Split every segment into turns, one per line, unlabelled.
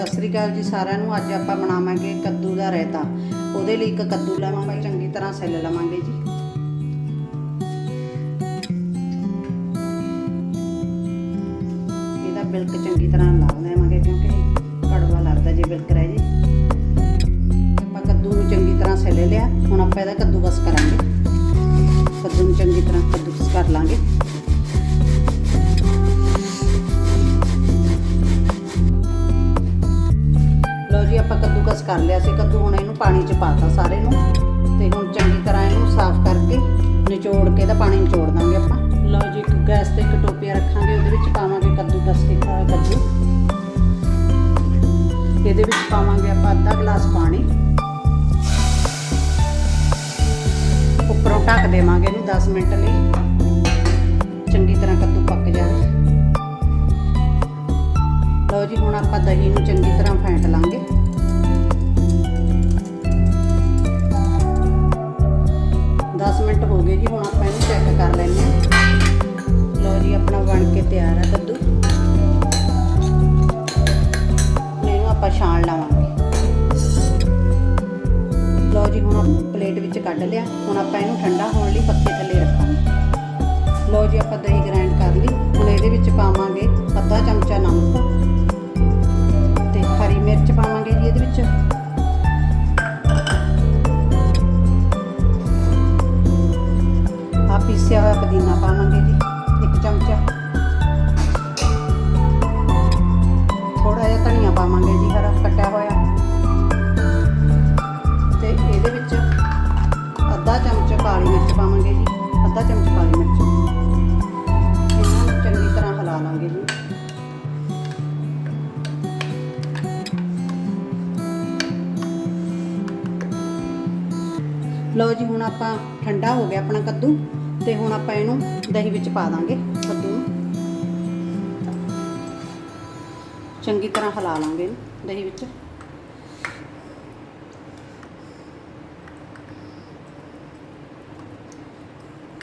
ਸਤਿ ਸ੍ਰੀ ਅਕਾਲ ਜੀ ਸਾਰਿਆਂ ਨੂੰ। ਅੱਜ ਆਪਾਂ ਬਣਾਵਾਂਗੇ ਕੱਦੂ ਦਾ ਰਾਇਤਾ। ਉਹਦੇ ਲਈ ਇੱਕ ਕੱਦੂ ਲਵਾਂਗੇ, ਚੰਗੀ ਤਰ੍ਹਾਂ ਛਿੱਲ ਲਵਾਂਗੇ ਜੀ। ਇਹਦਾ ਬਿਲਕ ਚੰਗੀ ਤਰ੍ਹਾਂ ਲਾ ਲਵਾਂਗੇ ਕਿਉਂਕਿ ਕੜਵਾ ਲੱਗਦਾ ਜੇ ਬਿਲਕ ਰਹਿ ਜੇ। ਆਪਾਂ ਕੱਦੂ ਨੂੰ ਚੰਗੀ ਤਰ੍ਹਾਂ ਛਿੱਲ ਲਿਆ। ਹੁਣ ਆਪਾਂ ਇਹਦਾ ਕੱਦੂਕਸ ਕਰਾਂਗੇ। ਕੱਦੂ ਨੂੰ ਚੰਗੀ ਤਰ੍ਹਾਂ ਕੱਦੂਕਸ ਕਰ ਲਾਂਗੇ। ਲਓ ਜੀ, ਆਪਾਂ ਕੱਦੂਕਸ ਕਰ ਲਿਆ ਸੀ। ਕੱਦੂ ਹੁਣ ਇਹਨੂੰ ਪਾਣੀ 'ਚ ਪਾਤਾ ਸਾਰੇ ਨੂੰ। ਤੇ ਹੁਣ ਚੰਗੀ ਤਰ੍ਹਾਂ ਇਹਨੂੰ ਸਾਫ਼ ਕਰਕੇ ਨਿਚੋੜ ਕੇ ਇਹਦਾ ਪਾਣੀ ਨਿਚੋੜ ਦਾਂਗੇ ਆਪਾਂ। ਲਓ ਜੀ, ਇੱਕ ਗੈਸ ਤੇ ਇੱਕ ਟੋਪੀਆ ਰੱਖਾਂਗੇ, ਉਹਦੇ ਵਿੱਚ ਪਾਵਾਂਗੇ ਕੱਦੂਕਸ ਕੀਤਾ ਹੋਇਆ ਕੱਦੂ। ਇਹਦੇ ਵਿੱਚ ਪਾਵਾਂਗੇ ਆਪਾਂ ਅੱਧਾ ਗਲਾਸ ਪਾਣੀ। ਉੱਪਰੋਂ ਢੱਕ ਦੇਵਾਂਗੇ ਇਹਨੂੰ 10 ਮਿੰਟ ਲਈ। ਚੰਗੀ ਤਰ੍ਹਾਂ ਕੱਦੂ ਪੱਕ ਜਾ ਲਓ ਜੀ, ਹੁਣ ਆਪਾਂ ਦਹੀਂ ਨੂੰ ਚੰਗੀ ਤਰ੍ਹਾਂ ਫੈਂਟ ਲਾਂਗੇ। ਦਸ ਮਿੰਟ ਹੋ ਗਏ ਜੀ, ਹੁਣ ਆਪਾਂ ਇਹਨੂੰ ਚੈੱਕ ਕਰ ਲੈਂਦੇ ਹਾਂ। ਲਓ ਜੀ, ਆਪਣਾ ਬਣ ਕੇ ਤਿਆਰ ਆ ਕੱਦੂ। ਇਹਨੂੰ ਆਪਾਂ ਛਾਣ ਲਾਵਾਂਗੇ। ਲਓ ਜੀ, ਹੁਣ ਆਪਾਂ ਪਲੇਟ ਵਿੱਚ ਕੱਢ ਲਿਆ। ਹੁਣ ਆਪਾਂ ਇਹਨੂੰ ਠੰਡਾ ਹੋਣ ਲਈ ਪੱਕੇ ਥੱਲੇ ਰੱਖਾਂਗੇ। ਲਓ ਜੀ, ਆਪਾਂ ਦਹੀਂ ਗ੍ਰਾਈਂਡ ਕਰ ਲਈ। ਹੁਣ ਇਹਦੇ ਵਿੱਚ ਪਾਵਾਂਗੇ ਅੱਧਾ ਚਮਚਾ ਨਮਕ। ਇਹਦੇ ਵਿੱਚ। ਆ ਪੀਸਿਆ ਹੋਇਆ ਪੁਦੀਨਾ ਪਾਵਾਂਗੇ ਜੀ, ਇੱਕ ਚਮਚਾ। ਥੋੜਾ ਜਿਹਾ ਧਨੀਆ ਪਾਵਾਂਗੇ ਜੀ, ਹਰਾ ਕੱਟਿਆ ਹੋਇਆ। ਤੇ ਇਹਦੇ ਵਿੱਚ ਅੱਧਾ ਚਮਚ ਕਾਲੀ ਮਿਰਚ ਪਾਵਾਂਗੇ ਜੀ, ਅੱਧਾ ਚਮਚ ਕਾਲੀ ਮਿਰਚ। ਲਓ ਜੀ, ਹੁਣ ਆਪਾਂ ਠੰਡਾ ਹੋ ਗਿਆ ਆਪਣਾ ਕੱਦੂ ਤੇ ਹੁਣ ਆਪਾਂ ਇਹਨੂੰ ਦਹੀਂ ਵਿੱਚ ਪਾ ਦਾਂਗੇ ਕੱਦੂ ਨੂੰ। ਚੰਗੀ ਤਰ੍ਹਾਂ ਹਿਲਾ ਲਾਂਗੇ ਦਹੀਂ ਵਿੱਚ।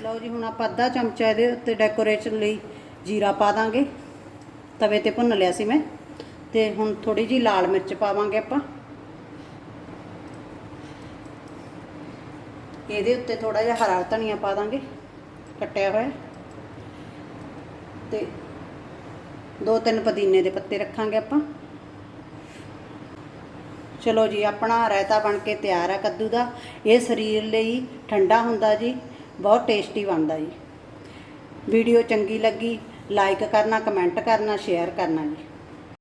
ਲਓ ਜੀ, ਹੁਣ ਆਪਾਂ ਅੱਧਾ ਚਮਚਾ ਇਹਦੇ ਉੱਤੇ ਡੈਕੋਰੇਸ਼ਨ ਲਈ ਜੀਰਾ ਪਾ ਦਾਂਗੇ। ਤਵੇ ਤੇ ਭੁੰਨ ਲਿਆ ਸੀ ਮੈਂ। ਤੇ ਹੁਣ ਥੋੜੀ ਜੀ ਲਾਲ ਮਿਰਚ ਪਾਵਾਂਗੇ ਆਪਾਂ। ਇਹਦੇ ਉੱਤੇ ਥੋੜਾ ਜਿਹਾ ਹਰਾ ਧਨੀਆ ਪਾ ਦਾਂਗੇ, ਕੱਟਿਆ ਹੋਇਆ। ਤੇ ਦੋ ਤਿੰਨ ਪੁਦੀਨੇ ਦੇ ਪੱਤੇ ਰੱਖਾਂਗੇ ਆਪਾਂ। ਚਲੋ ਜੀ, ਆਪਣਾ ਰਾਇਤਾ ਬਣ ਕੇ ਤਿਆਰ ਆ ਕੱਦੂ ਦਾ। ਇਹ ਸਰੀਰ ਲਈ ਠੰਡਾ ਹੁੰਦਾ ਜੀ, ਬਹੁਤ ਟੇਸਟੀ ਬਣਦਾ ਜੀ। ਵੀਡੀਓ ਚੰਗੀ ਲੱਗੀ, ਲਾਈਕ ਕਰਨਾ, ਕਮੈਂਟ ਕਰਨਾ, ਸ਼ੇਅਰ ਕਰਨਾ ਜੀ।